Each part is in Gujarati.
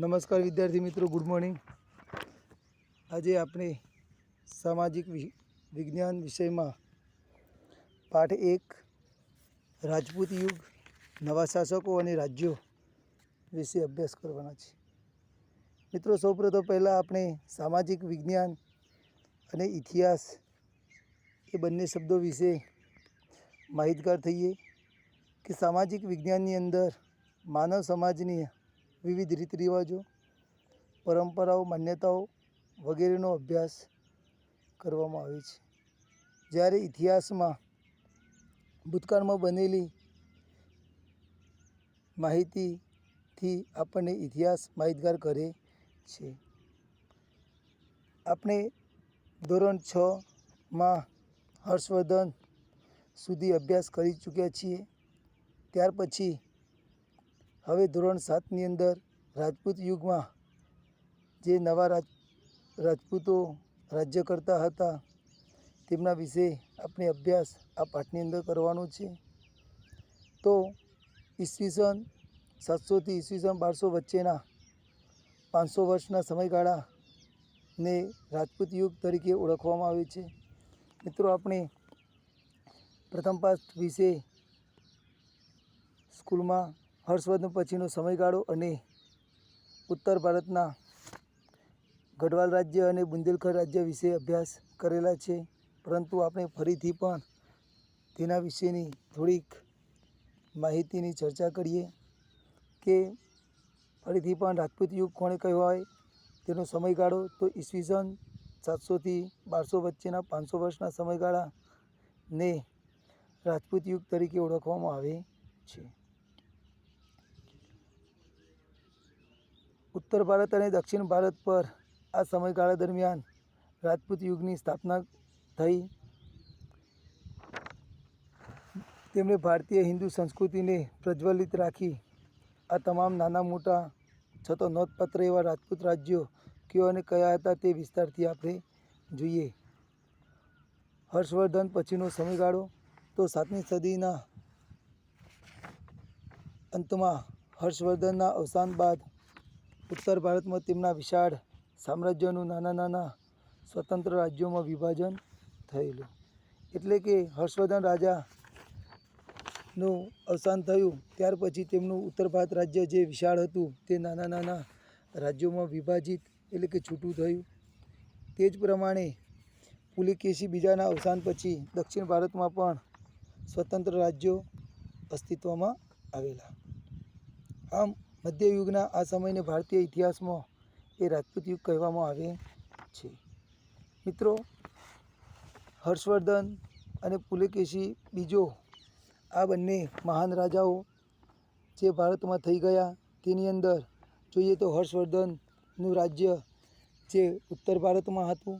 નમસ્કાર વિદ્યાર્થી મિત્રો, ગુડ મોર્નિંગ. આજે આપણે સામાજિક વિજ્ઞાન વિષયમાં પાઠ એક, રાજપૂત યુગ, નવા શાસકો અને રાજ્યો વિશે અભ્યાસ કરવાના છે. મિત્રો, સૌપ્રથમ પહેલાં આપણે સામાજિક વિજ્ઞાન અને ઇતિહાસ એ બંને શબ્દો વિશે માહિતગાર થઈએ કે સામાજિક વિજ્ઞાનની અંદર માનવ સમાજની વિવિધ રીત રિવાજો, પરંપરાઓ, માન્યતાઓ વગેરેનો અભ્યાસ કરવામાં આવે છે. જ્યારે ઇતિહાસમાં ભૂતકાળમાં બનેલી માહિતીથી આપણને ઇતિહાસ માહિતગાર કરે છે. આપણે ધોરણ છમાં હર્ષવર્ધન સુધી અભ્યાસ કરી ચૂક્યા છીએ. ત્યાર પછી હવે ધોરણ સાતની અંદર રાજપૂત યુગમાં જે નવા રાજ, રાજપૂતો રાજ્ય કરતા હતા, તેમના વિશે આપણે અભ્યાસ આ પાઠની અંદર કરવાનો છે. તો ઈસવીસન સાતસોથી ઈસવીસન બારસો વચ્ચેના પાંચસો વર્ષના સમયગાળાને રાજપૂત યુગ તરીકે ઓળખવામાં આવે છે. મિત્રો, આપણે પ્રથમ પાઠ વિશે સ્કૂલમાં હર્ષવર્ધન પછીનો સમયગાળો અને ઉત્તર ભારતના ગઢવાલ રાજ્ય અને બુંદેલખંડ રાજ્ય વિશે અભ્યાસ કરેલા છે. પરંતુ આપણે ફરીથી પણ તેના વિશેની થોડીક માહિતીની ચર્ચા કરીએ કે ફરીથી પણ રાજપૂત યુગ કોણે કહેવાય તેનો સમયગાળો તો ઈસવીસન સાતસોથી બારસો વચ્ચેના પાંચસો વર્ષના સમયગાળાને રાજપૂત યુગ તરીકે ઓળખવામાં આવે છે. ઉત્તર ભારત અને દક્ષિણ ભારત પર આ સમયગાળા દરમિયાન રાજપૂત યુગની સ્થાપના થઈ. તેમણે ભારતીય હિન્દુ સંસ્કૃતિને પ્રજ્વલિત રાખી. આ તમામ નાના મોટા છતાં નોંધપાત્ર એવા રાજપૂત રાજ્યો કયો અને કયા હતા તે વિસ્તારથી આપણે જોઈએ. હર્ષવર્ધન પછીનો સમયગાળો તો સાતમી સદીના અંતમાં હર્ષવર્ધનના અવસાન બાદ ઉત્તર ભારતમાં તેમના વિશાળ સામ્રાજ્યનું નાના નાના સ્વતંત્ર રાજ્યોમાં વિભાજન થયેલું. એટલે કે હર્ષવર્ધન રાજાનું અવસાન થયું, ત્યાર પછી તેમનું ઉત્તર ભારત રાજ્ય જે વિશાળ હતું, તે નાના નાના રાજ્યોમાં વિભાજિત એટલે કે છૂટું થયું. તે જ પ્રમાણે પુલિકેશી બીજાના અવસાન પછી દક્ષિણ ભારતમાં પણ સ્વતંત્ર રાજ્યો અસ્તિત્વમાં આવેલા. આમ મધ્યયુગના આ સમયને ભારતીય ઇતિહાસમાં એ રાજપૂત યુગ કહેવામાં આવે છે. મિત્રો, હર્ષવર્ધન અને પુલકેશી બીજો આ બંને મહાન રાજાઓ જે ભારતમાં થઈ ગયા, તેની અંદર જોઈએ તો હર્ષવર્ધનનું રાજ્ય જે ઉત્તર ભારતમાં હતું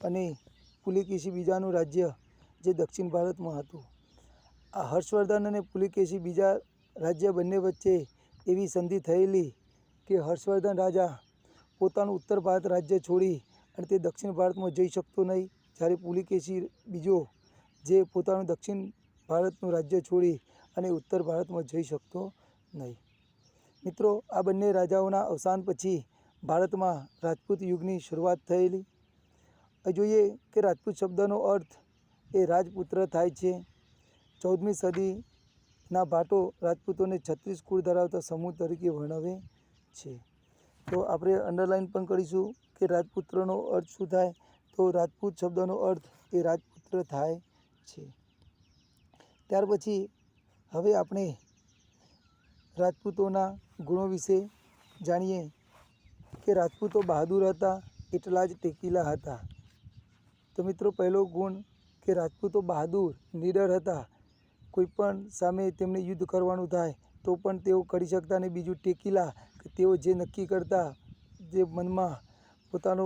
અને પુલકેશી બીજાનું રાજ્ય જે દક્ષિણ ભારતમાં હતું. આ હર્ષવર્ધન અને પુલકેશી બીજા રાજ્ય બંને વચ્ચે એવી સંધિ થયેલી કે હર્ષવર્ધન રાજા પોતાનું ઉત્તર ભારત રાજ્ય છોડી અને તે દક્ષિણ ભારતમાં જઈ શકતો નહીં. જ્યારે પુલિકેશી બીજો, જે પોતાનું દક્ષિણ ભારતનું રાજ્ય છોડી અને ઉત્તર ભારતમાં જઈ શકતો નહીં. મિત્રો, આ બંને રાજાઓના અવસાન પછી ભારતમાં રાજપૂત યુગની શરૂઆત થયેલી. જોઈએ કે રાજપૂત શબ્દનો અર્થ એ રાજપુત્ર થાય છે. ચૌદમી સદીના ભાટો રાજપૂતોને છત્રીસ કુળ ધરાવતા સમૂહ તરીકે વર્ણવે છે. તો આપણે અંડરલાઇન પણ કરીશું કે રાજપુત્રનો અર્થ શું થાય? તો રાજપૂત શબ્દનો અર્થ એ રાજપુત્ર થાય છે. ત્યાર પછી હવે આપણે રાજપૂતોના ગુણો વિશે જાણીએ કે રાજપૂતો બહાદુર હતા, એટલા જ ટેકીલા હતા. તો મિત્રો, પહેલો ગુણ કે રાજપૂતો બહાદુર, નીડર હતા કોઈ પણ સામે તેમને યુદ્ધ કરવાનું થાય, તો પણ તેઓ કરી શકતા અને બીજું ટેકીલા તેઓ જે નક્કી કરતા, જે મનમાં પોતાનો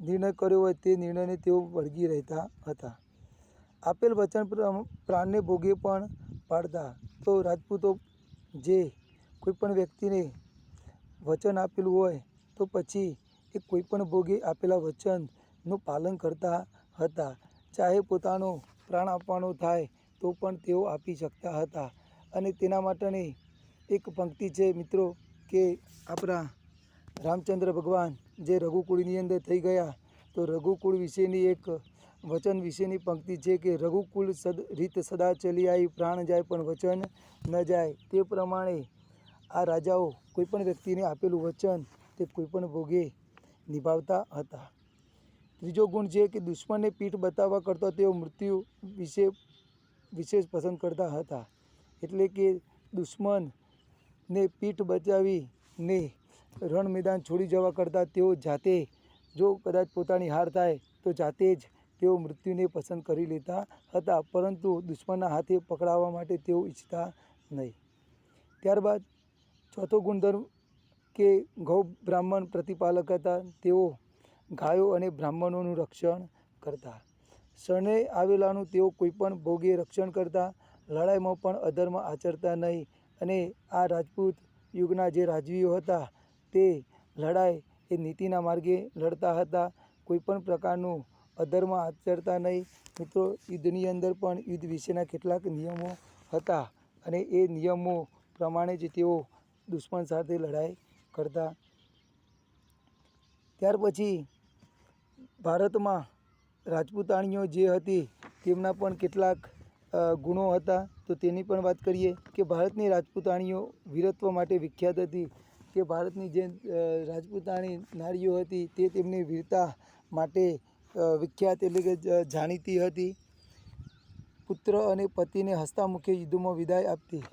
નિર્ણય કર્યો હોય તે નિર્ણયને તેઓ વળગી રહેતા હતા. આપેલ વચન પ્રાણને ભોગે પણ પાડતા. તો રાજપૂતો જે કોઈ પણ વ્યક્તિને વચન આપેલું હોય, તો પછી એ કોઈપણ ભોગે આપેલા વચનનું પાલન કરતા હતા. ચાહે પોતાનો પ્રાણ આપવાનો થાય તો પણ તેઓ આપી શકતા હતા. અને તેના માટેની એક પંક્તિ છે, મિત્રો, કે આપણા રામચંદ્ર ભગવાન જે રઘુકુળની અંદર થઈ ગયા, તો રઘુકુળ વિશેની એક વચન વિશેની પંક્તિ છે કે રઘુકુળ સદ, રીત સદા ચલી આવી પ્રાણ જાય પણ વચન ન જાય. તે પ્રમાણે આ રાજાઓ કોઈપણ વ્યક્તિને આપેલું વચન તે કોઈપણ ભોગે નિભાવતા હતા. ત્રીજો ગુણ છે કે દુશ્મનને પીઠ બતાવવા કરતાં તેઓ મૃત્યુ વિશે વિશેષ પસંદ કરતા હતા. એટલે કે દુશ્મનને પીઠ બચાવીને રણ મેદાન છોડી જવા કરતાં તેઓ જાતે, જો કદાચ પોતાની હાર થાય, તો જાતે જ તેઓ મૃત્યુને પસંદ કરી લેતા હતા. પરંતુ દુશ્મનના હાથે પકડાવવા માટે તેઓ ઈચ્છતા નહીં. ત્યારબાદ ચોથો ગુણધર્મ કે ગૌ બ્રાહ્મણ પ્રતિપાલક હતા. તેઓ ગાયો અને બ્રાહ્મણોનું રક્ષણ કરતા શરણે આવેલાનું તેઓ કોઈપણ ભોગે રક્ષણ કરતા, લડાઈમાં પણ અધર્મ આચરતા નહીં અને આ રાજપૂત યુગના જે રાજવીઓ હતા, તે લડાઈ એ નીતિના માર્ગે લડતા હતા. કોઈપણ પ્રકારનું અધર્મ આચરતા નહીં. મિત્રો, યુદ્ધની અંદર પણ યુદ્ધ વિશેના કેટલાક નિયમો હતા અને એ નિયમો પ્રમાણે જ તેઓ દુશ્મન સાથે લડાઈ કરતા. ત્યાર પછી ભારતમાં રાજપૂતાણીઓ જે હતી, તેમના પણ કેટલાક ગુણો હતા. તો તેની પણ વાત કરીએ કે ભારતની રાજપૂતાણીઓ વીરત્વ માટે વિખ્યાત હતી. કે ભારતની જે રાજપૂતાણી નારીઓ હતી, તે તેમની વીરતા માટે વિખ્યાત એટલે કે જાણીતી હતી. પુત્ર અને પતિને હસ્તામુખે યુદ્ધમાં વિદાય આપતી.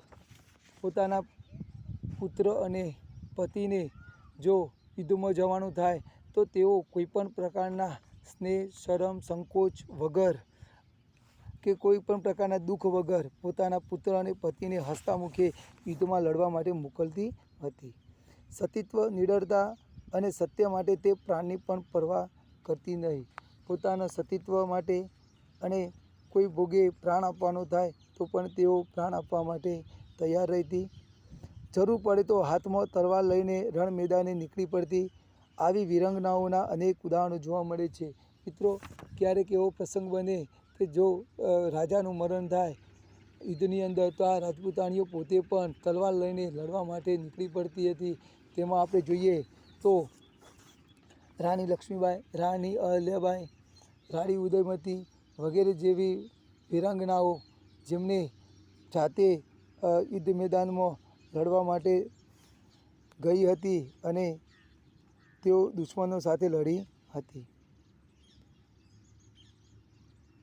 પોતાના પુત્ર અને પતિને જો યુદ્ધમાં જવાનું થાય, તો તેઓ કોઈપણ પ્રકારના સ્નેહ, શરમ, સંકોચ વગર કે કોઈ પણ પ્રકારના દુઃખ વગર પોતાના પુત્ર અને પતિને હસતા મુખે યુદ્ધમાં લડવા માટે મોકલતી હતી. સતીત્વ, નિડરતા અને સત્ય માટે તે પ્રાણની પણ પરવા કરતી નહીં. પોતાના સતીત્વ માટે અને કોઈ ભોગે પ્રાણ આપવાનો થાય તો પણ તેઓ પ્રાણ આપવા માટે તૈયાર રહેતી. જરૂર પડે તો હાથમાં તલવાર લઈને રણ મેદાને નીકળી પડતી. આવી વિરંગનાઓના અનેક ઉદાહરણો જોવા મળે છે. મિત્રો, ક્યારેક એવો પ્રસંગ બને કે જો રાજાનું મરણ થાય, યુદ્ધની અંદર તો આ રાજપૂતાણીઓ પોતે પણ તલવાર લઈને લડવા માટે નીકળી પડતી હતી. તેમાં આપણે જોઈએ તો રાણી લક્ષ્મીબાઈ, રાણી અહલ્યાબાઈ, રાણી ઉદયમતી વગેરે જેવી વિરંગનાઓ જેમને જાતે યુદ્ધ મેદાનમાં લડવા માટે ગઈ હતી અને તેઓ દુશ્મનો સાથે લડી હતી.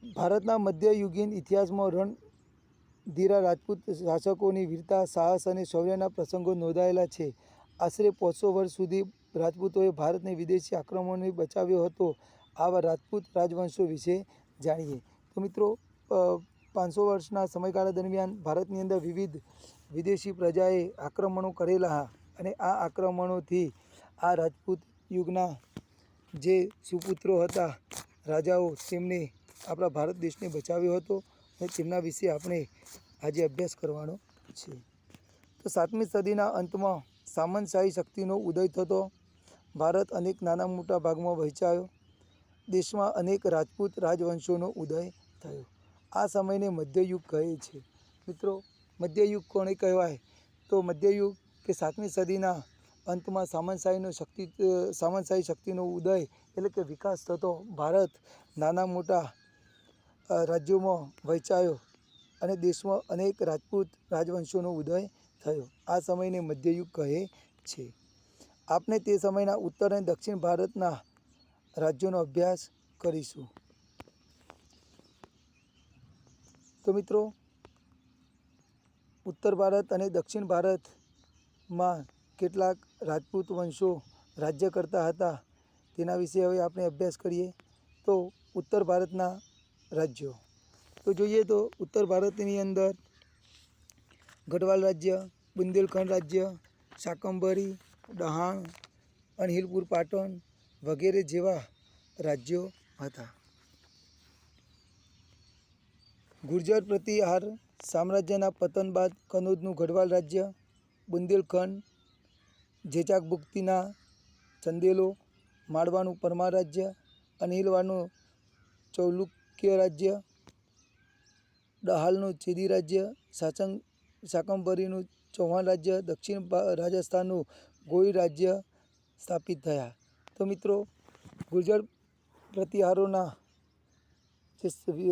ભારતના મધ્યયુગીન ઇતિહાસમાં રણધીરા રાજપૂત શાસકોની વીરતા, સાહસ અને શૌર્યના પ્રસંગો નોંધાયેલા છે. આશરે પાંચસો વર્ષ સુધી રાજપૂતોએ ભારતને વિદેશી આક્રમણોથી બચાવ્યો હતો. આવા રાજપૂત રાજવંશો વિશે જાણીએ. તો મિત્રો પાંચસો વર્ષના સમયગાળા દરમિયાન ભારતની અંદર વિવિધ વિદેશી પ્રજાએ આક્રમણો કરેલા અને આ આક્રમણોથી આ રાજપૂત યુગના જે સુપુત્રો હતા, રાજાઓ તેમને આપણા ભારત દેશને બચાવ્યો હતો અને તેમના વિશે આપણે આજે અભ્યાસ કરવાનો છે. તો સાતમી સદીના અંતમાં સામંતશાહી શક્તિનો ઉદય થતો, ભારત અનેક નાના મોટા ભાગમાં વહેંચાયો. દેશમાં અનેક રાજપૂત રાજવંશોનો ઉદય થયો. આ સમયને મધ્યયુગ કહે છે. મિત્રો, મધ્યયુગ કોને કહેવાય? તો મધ્યયુગ કે સાતમી સદીના અંતમાં સામંતશાહીનો શક્તિ સામંતશાહી શક્તિનો ઉદય એટલે કે વિકાસ થતો ભારત નાના મોટા રાજ્યોમાં વહેંચાયો અને દેશમાં અનેક રાજપૂત રાજવંશોનો ઉદય થયો. આ સમયને મધ્યયુગ કહે છે. આપણે તે સમયના ઉત્તર અને દક્ષિણ ભારતના રાજ્યોનો અભ્યાસ કરીશું. તો મિત્રો, ઉત્તર ભારત અને દક્ષિણ ભારતમાં કેટલાક રાજપૂત વંશો રાજ્ય કરતા હતા. તેના વિશે હવે આપણે અભ્યાસ કરીએ તો ઉત્તર ભારતના રાજ્યો. તો જોઈએ તો ઉત્તર ભારતની અંદર ગઢવાલ રાજ્ય, બુંદેલખંડ રાજ્ય, શાકંભરી, ડહાણ અણહિલપુર પાટણ વગેરે જેવા રાજ્યો હતા. ગુર્જર પ્રતિહાર સામ્રાજ્યના પતન બાદ કનોજનું ગઢવાલ રાજ્ય, બુંદેલખંડ જેચાક ભુક્તિના ચંદેલો, માળવાનું પરમાર રાજ્ય, અનિલવાનું ચૌલુક્ય રાજ્ય, ડહાલનું ચેદી રાજ્ય, સાચંગ શાકંભરીનું ચૌહાણ રાજ્ય, દક્ષિણ રાજસ્થાનનું ગોઈ રાજ્ય સ્થાપિત થયા. તો મિત્રો, ગુર્જર પ્રતિહારોના જે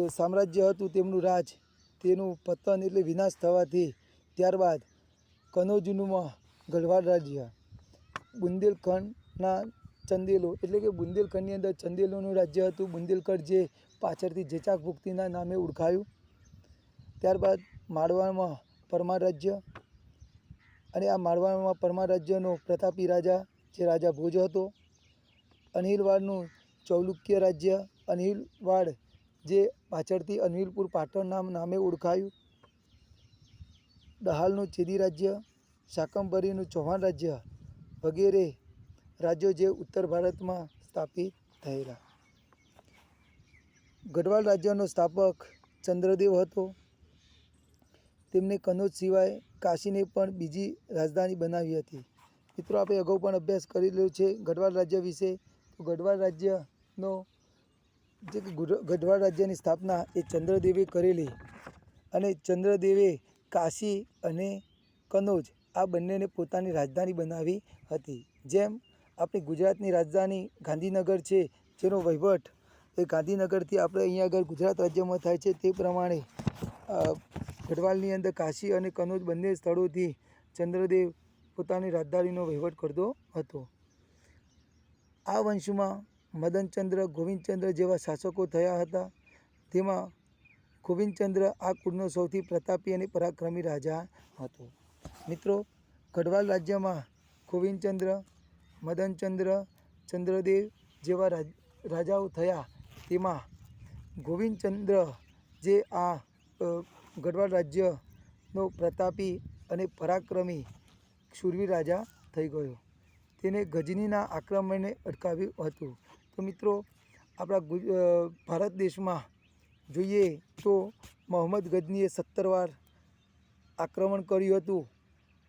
સામ્રાજ્ય હતું તેમનું રાજ, તેનું પતન એટલે વિનાશ થવાથી ત્યારબાદ કનોજનું ગઢવાલ રાજ્ય બુંદેલખંડના ચંદેલો, એટલે કે બુંદેલખંડની અંદર ચંદેલોનું રાજ્ય હતું. બુંદેલખંડ જે પાછળથી જેચાક ભુક્તિના નામે ઓળખાયું. ત્યારબાદ માળવામાં પરમાર રાજ્ય અને આ માળવામાં પરમાર રાજ્યનો પ્રતાપી રાજા, જે રાજા ભોજ હતો. અનિલવાડનું ચૌલુક્ય રાજ્ય અનિલવાડ જે પાછળથી અનિલપુર પાટણ નામ ઓળખાયું. દહાલનું ચેદી રાજ્ય, શાકંભરીનું ચૌહાણ રાજ્ય વગેરે રાજ્યો જે ઉત્તર ભારતમાં સ્થાપિત થયેલા. ગઢવાલ રાજ્યનો સ્થાપક ચંદ્રદેવ હતો. તેમને કનોજ સિવાય કાશીને પણ બીજી રાજધાની બનાવી હતી. મિત્રો, આપણે અગાઉ પણ અભ્યાસ કરેલો છે ગઢવાલ રાજ્ય વિશે. તો ગઢવાલ રાજ્યનો જે ગઢવાલ રાજ્યની સ્થાપના એ ચંદ્રદેવે કરેલી. અને ચંદ્રદેવે કાશી અને કનોજ આ બંનેને પોતાની રાજધાની બનાવી હતી. જેમ આપણી ગુજરાતની રાજધાની ગાંધીનગર છે, જેનો વહીવટ એ ગાંધીનગરથી આપણે અહીંયા આગળ ગુજરાત રાજ્યમાં થાય છે તે પ્રમાણે ગઢવાલની અંદર કાશી અને કનોજ બંને સ્થળોથી ચંદ્રદેવ પોતાની રાજધાનીનો વહીવટ કરતો હતો. આ વંશમાં મદનચંદ્ર, ગોવિંદચંદ્ર જેવા શાસકો થયા હતા. તેમાં ગોવિંદચંદ્ર આ કુળનો સૌથી પ્રતાપી અને પરાક્રમી રાજા હતો. મિત્રો, ગઢવાલ રાજ્યમાં ગોવિંદચંદ્ર, મદનચંદ્ર, ચંદ્રદેવ જેવા રાજ, રાજાઓ થયા. તેમાં ગોવિંદચંદ્ર જે આ ગઢવાલ રાજ્યનો પ્રતાપી અને પરાક્રમી શૂરવીર રાજા થઈ ગયો. તેને ગજનીના આક્રમણને અટકાવ્યું હતું. તો મિત્રો, આપણા ભારત દેશમાં જોઈએ તો મોહમ્મદ ગજનીએ સત્તર વાર આક્રમણ કર્યું હતું.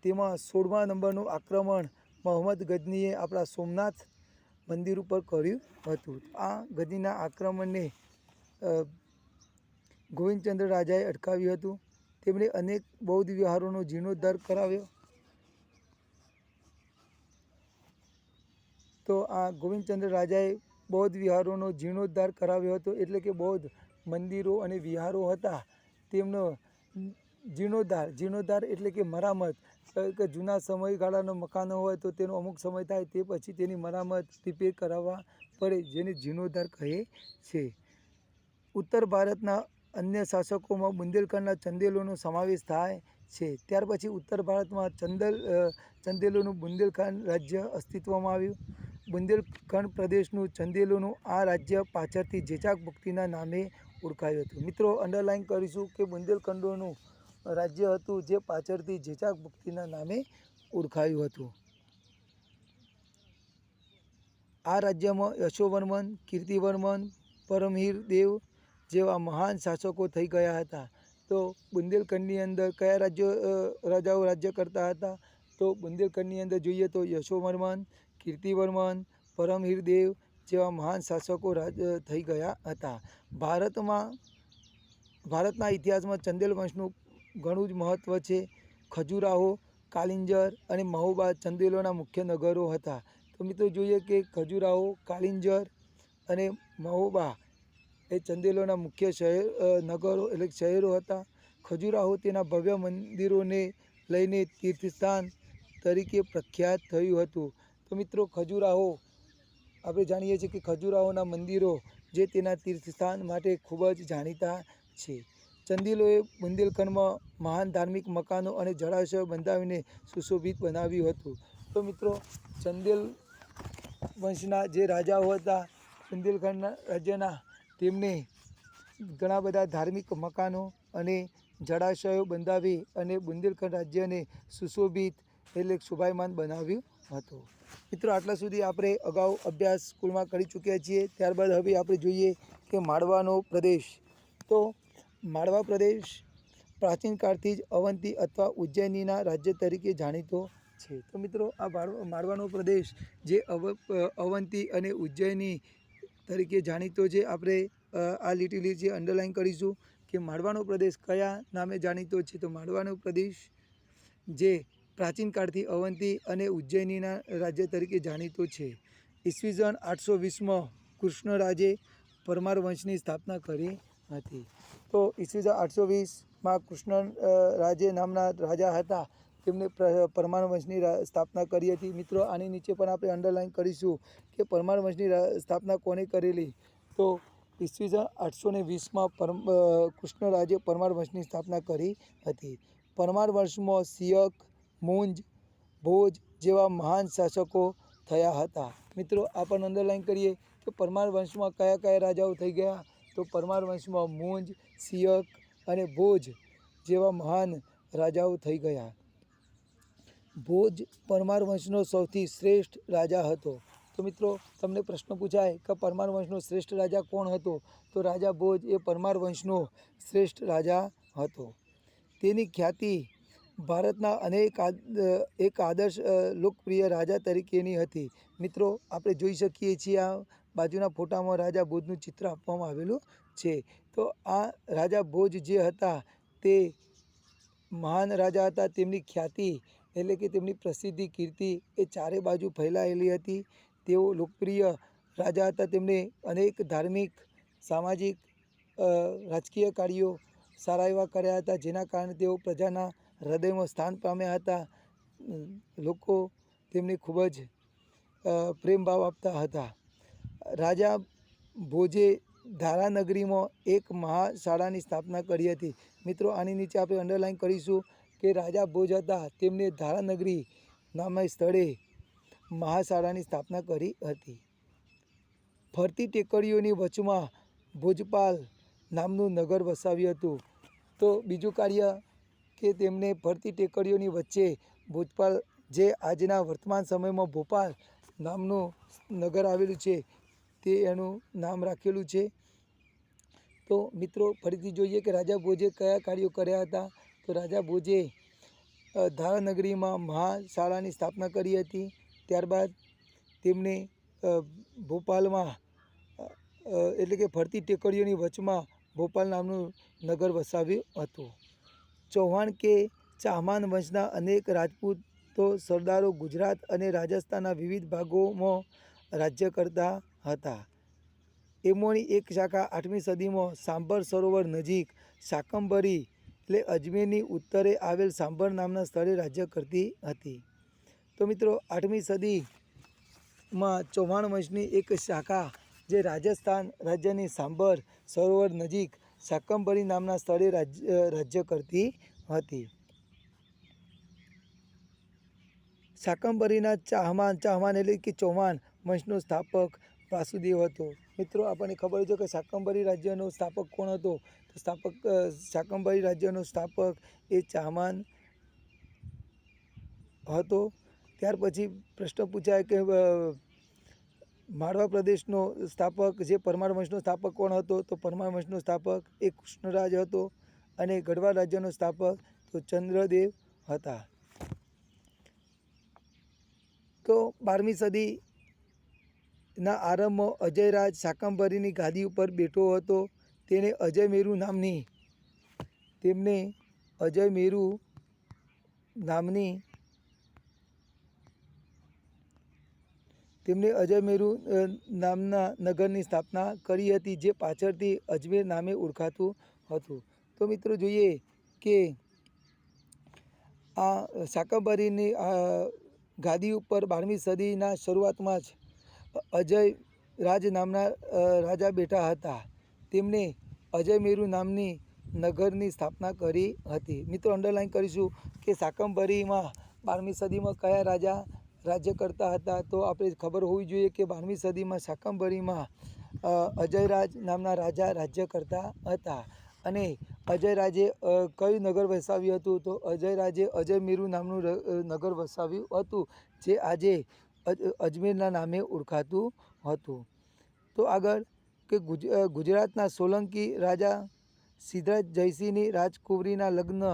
તેમાં સોળમા નંબરનું આક્રમણ મોહમ્મદ ગજનીએ આપણા સોમનાથ મંદિર ઉપર કર્યું હતું. આ ગજનીના આક્રમણને ગોવિંદચંદ્ર રાજાએ અટકાવ્યું હતું. તેમણે અનેક બૌદ્ધ વિહારોનો જીર્ણોદ્ધાર કરાવ્યો. તો આ ગોવિંદચંદ્ર રાજાએ બૌદ્ધ વિહારોનો જીર્ણોદ્ધાર કરાવ્યો હતો એટલે કે બૌદ્ધ મંદિરો અને વિહારો હતા. તેમનો જીર્ણોદ્ધાર જીર્ણોદ્ધાર એટલે કે મરામત કે જૂના સમયગાળાનો મકાનો હોય તો તેનો અમુક સમય થાય, તે પછી તેની મરામત, રિપેર કરાવવા પડે, જેને જીર્ણોદ્ધાર કહે છે. ઉત્તર ભારતના અન્ય શાસકોમાં બુંદેલખંડના ચંદેલોનો સમાવેશ થાય છે. ત્યાર પછી ઉત્તર ભારતમાં ચંદલ ચંદેલોનું બુંદેલખંડ રાજ્ય અસ્તિત્વમાં આવ્યું. બુંદેલખંડ પ્રદેશનું ચંદેલોનું આ રાજ્ય પાછળથી જેચાક ભક્તિના નામે ઓળખાયું હતું. મિત્રો અંડરલાઇન કરીશું કે બુંદેલખંડોનું રાજ્ય હતું જે પાછળથી જેચાક ભક્તિના નામે ઓળખાયું હતું. આ રાજ્યમાં યશોવર્મન, કીર્તિવર્મન, પરમહીર દેવ જેવા મહાન શાસકો થઈ ગયા હતા. તો બુંદેલખંડની અંદર કયા રાજ્યો રાજાઓ રાજ્ય કરતા હતા? તો બુંદેલખંડની અંદર જોઈએ તો યશોવર્મન, કીર્તિવર્મન, પરમહીર દેવ જેવા મહાન શાસકો રાજ થઈ ગયા હતા. ભારતમાં, ભારતના ઇતિહાસમાં ચંદેલ વંશનું ઘણું જ મહત્ત્વ છે. ખજુરાહો, કાલિંજર અને મહોબા ચંદેલોના મુખ્ય નગરો હતા. તો મિત્રો જોઈએ કે ખજુરાહો, કાલિંજર અને મહોબા એ ચંદેલોના મુખ્ય શહેર નગરો એટલે શહેરો હતા. ખજુરાહો તેના ભવ્ય મંદિરોને લઈને તીર્થસ્થાન તરીકે પ્રખ્યાત થયું હતું. તો મિત્રો ખજુરાહો, આપણે જાણીએ છીએ કે ખજુરાહોના મંદિરો જે તેના તીર્થસ્થાન માટે ખૂબ જ જાણીતા છે. ચંદેલોએ બુંદેલખંડમાં મહાન ધાર્મિક મકાનો અને જળાશયો બંધાવીને સુશોભિત બનાવ્યું હતું. તો મિત્રો, ચંદેલ વંશના જે રાજાઓ હતા બુંદેલખંડના રાજ્યના, તેમને ઘણા બધા ધાર્મિક મકાનો અને જળાશયો બંધાવી અને બુંદેલખંડ રાજ્યને સુશોભિત એટલે શોભાયમાન બનાવ્યું હતું. મિત્રો, આટલા સુધી આપણે અગાઉ અભ્યાસ સ્કૂલમાં કરી ચૂક્યા છીએ. ત્યારબાદ હવે આપણે જોઈએ કે માળવાનો પ્રદેશ. તો માળવા પ્રદેશ પ્રાચીન કાળથી જ અવંતી અથવા ઉજ્જૈનીના રાજ્ય તરીકે જાણીતો છે. તો મિત્રો, આ માળવા- માળવાનો પ્રદેશ જે અવ અવંતી અને ઉજ્જૈની તરીકે જાણીતો છે, આપણે આ લીટી લીટી અંડરલાઈન કરીશું કે માળવાનો પ્રદેશ કયા નામે જાણીતો છે. તો માળવાનો પ્રદેશ જે પ્રાચીન કાળથી અવંતી અને ઉજ્જૈનીના રાજ્ય તરીકે જાણીતો છે. ઈસવીસન આઠસો વીસમાં કૃષ્ણરાજે પરમાર વંશની સ્થાપના કરી હતી. તો ઈસવીસન આઠસો વીસમાં કૃષ્ણ રાજે નામના રાજા હતા. તેમણે પરમાણુ વંશની સ્થાપના કરી હતી. મિત્રો, આની નીચે પણ આપણે અંડરલાઇન કરીશું કે પરમાર વંશની સ્થાપના કોણે કરેલી? તો ઈસવીસન આઠસો ને વીસમાં પરમ કૃષ્ણ રાજે પરમાર વંશની સ્થાપના કરી હતી. પરમાર વંશમાં સિયક મુંજ, ભોજ જેવા મહાન શાસકો થયા હતા. મિત્રો, આ પણ અંડરલાઇન કરીએ કે પરમાર વંશમાં કયા કયા રાજાઓ થઈ ગયા? તો પરમાર વંશમાં મુંજ, સિયક અને ભોજ જેવા મહાન રાજાઓ થઈ ગયા. ભોજ પરમાર વંશનો સૌથી શ્રેષ્ઠ રાજા હતો. તો મિત્રો, તમને પ્રશ્ન પૂછાય કે પરમાર વંશનો શ્રેષ્ઠ રાજા કોણ હતો? તો રાજા ભોજ એ પરમાર વંશનો શ્રેષ્ઠ રાજા હતો. તેની ખ્યાતિ ભારતના અનેક એક આદર્શ લોકપ્રિય રાજા તરીકેની હતી. મિત્રો, આપણે જોઈ શકીએ છીએ આ બાજુના ફોટામાં રાજા ભોજનું ચિત્ર આપવામાં આવેલું છે. તો આ રાજા ભોજ જે હતા તે મહાન રાજા હતા. તેમની ખ્યાતિ એટલે કે તેમની પ્રસિદ્ધિ, કીર્તિ એ ચારે બાજુ ફેલાયેલી હતી. તેઓ લોકપ્રિય રાજા હતા. તેમણે અનેક ધાર્મિક, સામાજિક રાજકીય કાર્યો સારા એવા કર્યા હતા, જેના કારણે તેઓ પ્રજાના હૃદયમાં સ્થાન પામ્યા હતા. લોકો તેમને ખૂબ જ પ્રેમભાવ આપતા હતા. રાજા ભોજે ધારાનગરીમાં એક મહાશાળાની સ્થાપના કરી હતી. મિત્રો, આની નીચે આપણે અંડરલાઈન કરીશું કે રાજા ભોજ હતા. તેમણે ધારાનગરી નામના સ્થળે મહાશાળાની સ્થાપના કરી હતી. ફરતી ટેકરીઓની વચમાં ભોજપાલ નામનું નગર વસાવ્યું હતું. તો બીજું કાર્ય કે તેમણે ફરતી ટેકરીઓની વચ્ચે ભોજપાલ જે આજના વર્તમાન સમયમાં ભોપાલ નામનું નગર આવેલું છે તે એનું નામ રાખેલું છે. તો મિત્રો, ફરીથી જોઈએ કે રાજા ભોજે કયા કાર્યો કર્યા હતા? તો રાજા ભોજે ધારાનગરીમાં મહાશાળાની સ્થાપના કરી હતી. ત્યારબાદ તેમણે ભોપાલમાં એટલે કે ફરતી ટેકરીઓની વચમાં ભોપાલ નામનું નગર વસાવ્યું હતું. ચૌહાણ કે ચાહમાન વંશના અનેક રાજપૂતો, સરદારો ગુજરાત અને રાજસ્થાનના વિવિધ ભાગોમાં રાજ્ય કરતા હતા. એમોની એક શાખા આઠમી સદીમાં સાંભર સરોવર નજીક શાકંભરી એટલે અજમેરની ઉત્તરે આવેલ સાંભર નામના સ્થળે રાજ્ય કરતી હતી. તો મિત્રો, આઠમી સદીમાં ચૌહાણ વંશની એક શાખા જે રાજસ્થાન રાજ્યની સાંભર સરોવર નજીક શાકંભરી નામના સ્થળે રાજ્ય રાજ્ય કરતી હતી. શાકંભરીના ચાહમાન ચાહમાન એટલે કે ચૌહાણ વંશનો સ્થાપક વાસુદેવ હતો. મિત્રો, આપણને ખબર છે કે શાકંભરી રાજ્યનો સ્થાપક કોણ હતો? તો સ્થાપક શાકંભરી રાજ્યનો સ્થાપક એ ચાહમાન હતો. ત્યાર પછી પ્રશ્ન પૂછાય કે માળવા પ્રદેશનો સ્થાપક, જે પરમાર વંશનો સ્થાપક કોણ હતો? તો પરમાર વંશનો સ્થાપક એ કૃષ્ણરાજ હતો અને ગઢવાલ રાજ્યનો સ્થાપક તો ચંદ્રદેવ હતા. તો બારમી સદીના આરંભમાં અજયરાજ શાકંભરીની ગાદી ઉપર બેઠો હતો. તેને અજય મેરુ નામની, તેમને અજય મેરુ નામની તેમણે અજય મેરુ નામના નગરની સ્થાપના કરી હતી, જે પાછળથી અજમેર નામે ઓળખાતું હતું. તો મિત્રો જોઈએ કે આ શાકંભરીની ગાદી ઉપર બારમી સદીના શરૂઆતમાં જ અજય રાજ નામના રાજા બેઠા હતા. તેમણે અજય મેરુ નામની નગરની સ્થાપના કરી હતી. મિત્રો અંડરલાઈન કરીશું કે સાકંભરીમાં બારમી સદીમાં કયા રાજા રાજ્ય કરતા હતા? તો આપણે ખબર હોવી જોઈએ કે બારમી સદીમાં સાકંભરીમાં અજયરાજ નામના રાજા રાજ્ય કરતા હતા. અને અજયરાજે કયું નગર વસાવ્યું હતું? તો અજયરાજે અજય મેરુ નામનું નગર વસાવ્યું હતું, જે આજે અજમેરના નામે ઓળખાતું હતું. તો આગળ કે ગુજ ગુજરાતના સોલંકી રાજા સિદ્ધરાજ જયસિંહની રાજકુંવરીના લગ્ન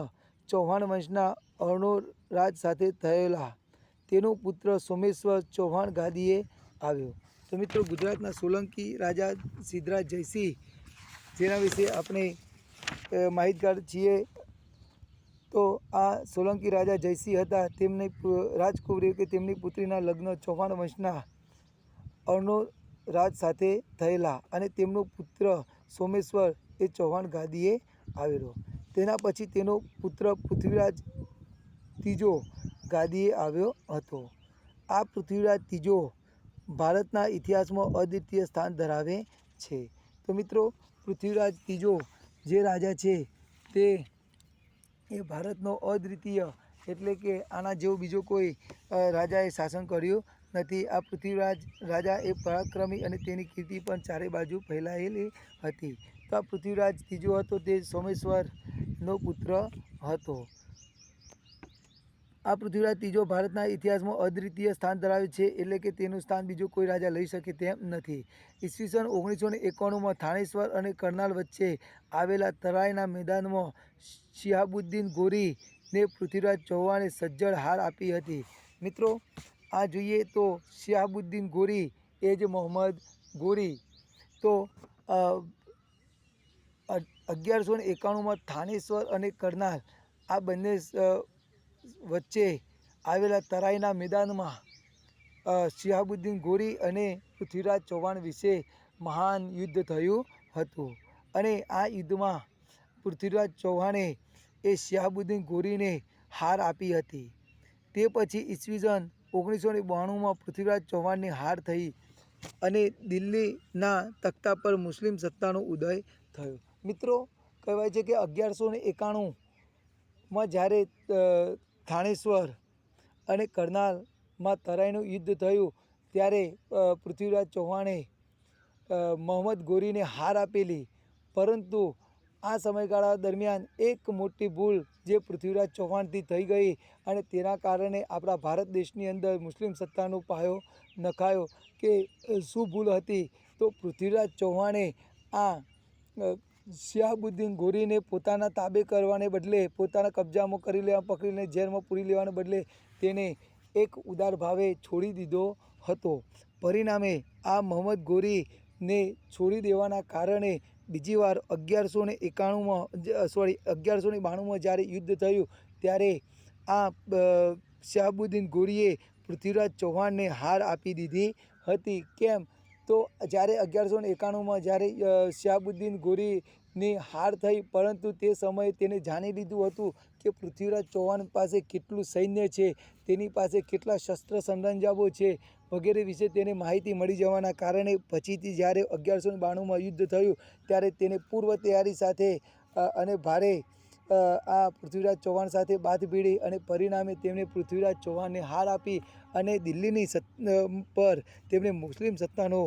ચૌહાણ વંશના અર્ણોરાજ સાથે થયેલા. તેનો પુત્ર સોમેશ્વર ચૌહાણ ગાદીએ આવ્યો. તો મિત્રો, ગુજરાતના સોલંકી રાજા સિદ્ધરાજ જયસિંહ, જેના વિશે આપણે માહિતગાર છીએ તો આ સોલંકી રાજા જયસિંહ હતા. તેમની પુ- કે તેમની પુત્રીના લગ્ન ચૌહાણ વંશના અર્ણો રાજ સાથે થયેલા અને તેમનો પુત્ર સોમેશ્વર એ ચૌહાણ ગાદીએ આવેલો. તેના પછી તેનો પુત્ર પૃથ્વીરાજ ત્રીજો ગાદીએ આવ્યો હતો. આ પૃથ્વીરાજ ત્રીજો ભારતના ઇતિહાસમાં અદ્વિતીય સ્થાન ધરાવે છે. તો મિત્રો, પૃથ્વીરાજ ત્રીજો જે રાજા છે તે એ ભારતનો અદ્વિતીય એટલે કે આના જેવો બીજો કોઈ રાજાએ શાસન કર્યું નથી. આ પૃથ્વીરાજ રાજા એ પરાક્રમી અને તેની કીર્તિ પણ ચારે બાજુ ફેલાયેલી હતી. તો આ પૃથ્વીરાજ ત્રીજો હતો તે સોમેશ્વરનો પુત્ર હતો. આ પૃથ્વીરાજ ત્રીજો ભારતના ઇતિહાસમાં અદ્વિતીય સ્થાન ધરાવે છે એટલે કે તેનું સ્થાન બીજો કોઈ રાજા લઈ શકે તેમ નથી. ઈસવીસન ઓગણીસો ને એકાણુંમાં થાણેશ્વર અને કરનાલ વચ્ચે આવેલા તરાઈના મેદાનમાં શિહાબુદ્દીન ગોરીને પૃથ્વીરાજ ચૌહાણે સજ્જડ હાર આપી હતી. મિત્રો, આ જોઈએ તો શિહાબુદ્દીન ગોરી એ જ મોહમ્મદ ગોરી. તો અગિયારસો ને એકાણુંમાં થાનેશ્વર અને કરનાલ આ બંને વચ્ચે આવેલા તરાઈના મેદાનમાં શિહાબુદ્દીન ગોરી અને પૃથ્વીરાજ ચૌહાણ વિશે મહાન યુદ્ધ થયું હતું. અને આ યુદ્ધમાં પૃથ્વીરાજ ચૌહાણે એ શિહાબુદ્દીન ગોરીને હાર આપી હતી. તે પછી ઈસવીસન ઓગણીસો ને બાણુંમાં પૃથ્વીરાજ ચૌહાણની હાર થઈ અને દિલ્હીના તખ્તા પર મુસ્લિમ સત્તાનો ઉદય થયો. મિત્રો, કહેવાય છે કે અગિયારસો ને એકાણુંમાં જ્યારે થાણેશ્વર અને કરનાલમાં તરાઈનું યુદ્ધ થયું ત્યારે પૃથ્વીરાજ ચૌહાણે મોહમ્મદ ગોરીને હાર આપેલી. પરંતુ આ સમયગાળા દરમિયાન એક મોટી ભૂલ જે પૃથ્વીરાજ ચૌહાણથી થઈ ગઈ અને તેના કારણે આપણા ભારત દેશની અંદર મુસ્લિમ સત્તાનો પાયો નખાયો કે શું ભૂલ હતી, તો પૃથ્વીરાજ ચૌહાણે આ અ, શિહાબુદ્દીન ગોરીને પોતાના તાબે કરવાને બદલે પોતાના કબજામાં કરી લેવા પકડીને ઝેરમાં પૂરી લેવાને બદલે તેને એક ઉદાર ભાવે છોડી દીધો હતો. પરિણામે આ મોહમ્મદ ગોરીને છોડી દેવાના કારણે બીજી વાર અગિયારસો ને એકાણુંમાં સોરી અગિયારસો ને બાણુંમાં જ્યારે યુદ્ધ થયું ત્યારે આ શહાબુદ્દીન ગોરીએ પૃથ્વીરાજ ચૌહાણને હાર આપી દીધી હતી. કેમ? તો જ્યારે અગિયારસો ને એકાણુંમાં જ્યારે શિયાબુદ્દીન ગોરીની હાર થઈ, પરંતુ તે સમયે તેને જાણી લીધું હતું કે પૃથ્વીરાજ ચૌહાણ પાસે કેટલું સૈન્ય છે, તેની પાસે કેટલા શસ્ત્ર સરંજામો છે વગેરે વિશે તેને માહિતી મળી જવાના કારણે પછીથી જ્યારે અગિયારસો બાણુંમાં યુદ્ધ થયું, ત્યારે તેને પૂર્વ તૈયારી સાથે અને ભારે આ પૃથ્વીરાજ ચૌહાણ સાથે બાથ ભીડી અને પરિણામે તેમણે પૃથ્વીરાજ ચૌહાણને હાર આપી અને દિલ્હીની સત પર તેમણે મુસ્લિમ સત્તાનો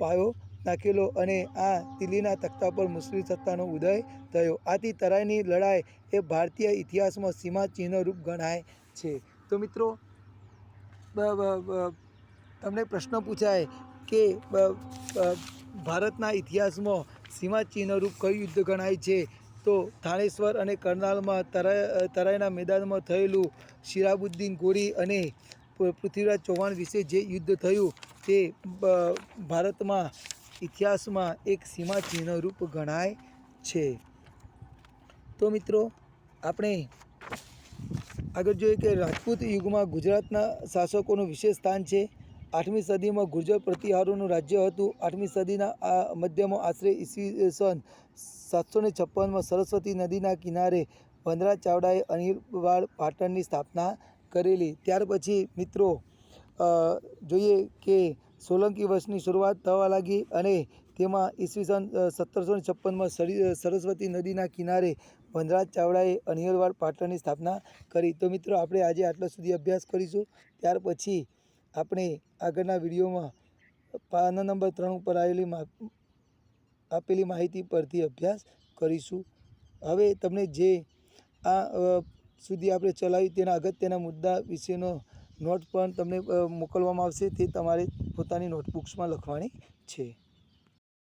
પાયો નાખેલો અને આ દિલ્હીના તખ્તા પર મુસ્લિમ સત્તાનો ઉદય થયો. આથી તરાઈની લડાઈ એ ભારતીય ઇતિહાસમાં સીમાચિહ્ન રૂપ ગણાય છે. તો મિત્રો તમને પ્રશ્ન પૂછાય કે ભારતના ઇતિહાસમાં સીમાચિહ્ન રૂપ કયું યુદ્ધ ગણાય છે? તો થાણેશ્વર અને કરનાલમાં તરાઈ તરાઈના મેદાનમાં થયેલું શિરાબુદ્દીન ગોરી અને પૃથ્વીરાજ ચૌહાણ વિશે જે યુદ્ધ થયું તે ભારતમાં ઇતિહાસમાં એક સીમાચિહ્ન રૂપ ગણાય છે. તો મિત્રો, આપણે આગળ જોઈએ કે રાજપૂત યુગમાં ગુજરાતના શાસકોનું વિશેષ સ્થાન છે. આઠમી સદીમાં ગુર્જર પ્રતિહારોનું રાજ્ય હતું. આઠમી સદીના આ મધ્યમાં આશરે ઈસવીસન સાતસો ને છપ્પનમાં સરસ્વતી નદીના કિનારે વંદરા ચાવડાએ અનિલવાડ પાટણની સ્થાપના કરેલી. ત્યાર પછી મિત્રો જોઈએ કે સોલંકી વર્ષની શરૂઆત થવા લાગી અને તેમાં ઈસવીસન સત્તરસો ને છપ્પનમાં સરસ્વતી નદીના કિનારે વનરાજ ચાવડાએ અનિયલવાડ પાટણની સ્થાપના કરી. તો મિત્રો, આપણે આજે આટલા સુધી અભ્યાસ કરીશું. ત્યાર પછી આપણે આગળના વિડીયોમાં પાના નંબર ત્રણ ઉપર આવેલી આપેલી માહિતી પરથી અભ્યાસ કરીશું. હવે તમને જે આ સુધી આપણે ચલાવ્યું તેના અગત્યના મુદ્દા વિશેનો નોટ પણ તમને મોકલવામાં આવશે. તે તમારે પોતાની નોટબુક્સમાં લખવાની છે.